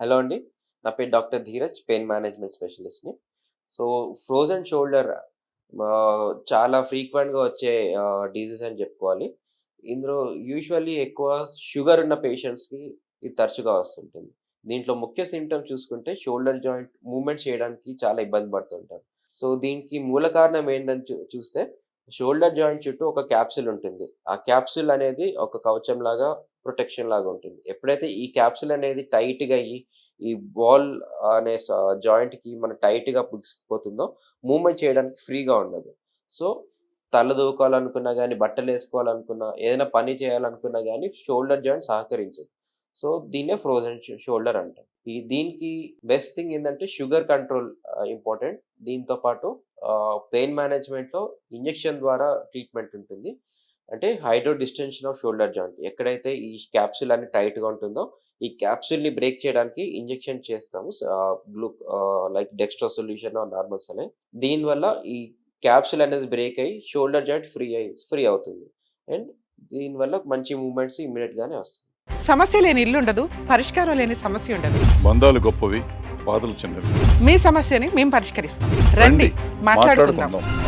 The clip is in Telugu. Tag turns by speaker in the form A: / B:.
A: హలో అండి. నా పేరు డాక్టర్ ధీరజ్ పెయిన్ మేనేజ్మెంట్ స్పెషలిస్ట్ని. సో ఫ్రోజన్ షోల్డర్ చాలా ఫ్రీక్వెంట్గా వచ్చే డిజీజ్ అని చెప్పుకోవాలి. ఇందులో యూజువల్లీ ఎక్కువ షుగర్ ఉన్న పేషెంట్స్కి ఇది తరచుగా వస్తుంటుంది. దీంట్లో ముఖ్య సిమ్టమ్స్ చూసుకుంటే షోల్డర్ జాయింట్ మూమెంట్ చేయడానికి చాలా ఇబ్బంది పడుతుంటారు. సో దీనికి మూల కారణం ఏంటని చూ చూస్తే షోల్డర్ జాయింట్ చుట్టూ ఒక క్యాప్సిల్ ఉంటుంది. ఆ క్యాప్సిల్ అనేది ఒక కవచం లాగా ప్రొటెక్షన్ లాగా ఉంటుంది. ఎప్పుడైతే ఈ క్యాప్సిల్ అనేది టైట్గా అయ్యి ఈ బాల్ అనే జాయింట్కి మన టైట్గా పోతుందో మూమెంట్ చేయడానికి ఫ్రీగా ఉండదు. సో తలదూకోవాలనుకున్నా కానీ బట్టలు వేసుకోవాలనుకున్నా ఏదైనా పని చేయాలనుకున్నా కానీ షోల్డర్ జాయింట్ సహకరించదు. సో దీన్నే ఫ్రోజన్ షోల్డర్ అంటాం ఈ దీనికి బెస్ట్ థింగ్ ఏంటంటే షుగర్ కంట్రోల్ ఇంపార్టెంట్. దీంతో పాటు పెయిన్ మేనేజ్మెంట్లో ఇంజెక్షన్ ద్వారా ట్రీట్మెంట్ ఉంటుంది. అంటే hydro distension of shoulder joint. ఎక్కడైతే ఈ క్యాప్సూల్ అనేది టైట్గా ఉంటుందో ఈ క్యాప్సూల్ని బ్రేక్ చేయడానికి ఇంజెక్షన్ చేస్తాము. Glue like dextrose solution normal saline దీనివల్ల ఈ క్యాప్సూల్ అనేది బ్రేక్ అయ్యి షోల్డర్ జాయింట్ ఫ్రీ అయ్యి ఫ్రీ అవుతుంది. అండ్ దీనివల్ల మంచి మూమెంట్స్ ఇమీడియట్గానే వస్తుంది
B: సమస్య లేని ఇల్లు ఉండదు పరిష్కారం లేని సమస్య ఉండదు.
C: బంధాలు గొప్పవి బాధలు చిన్నవి.
B: మీ సమస్యని మేము పరిష్కరిస్తాం. రండి మాట్లాడుకుందాం.
C: మాట్లాడుకుందాం.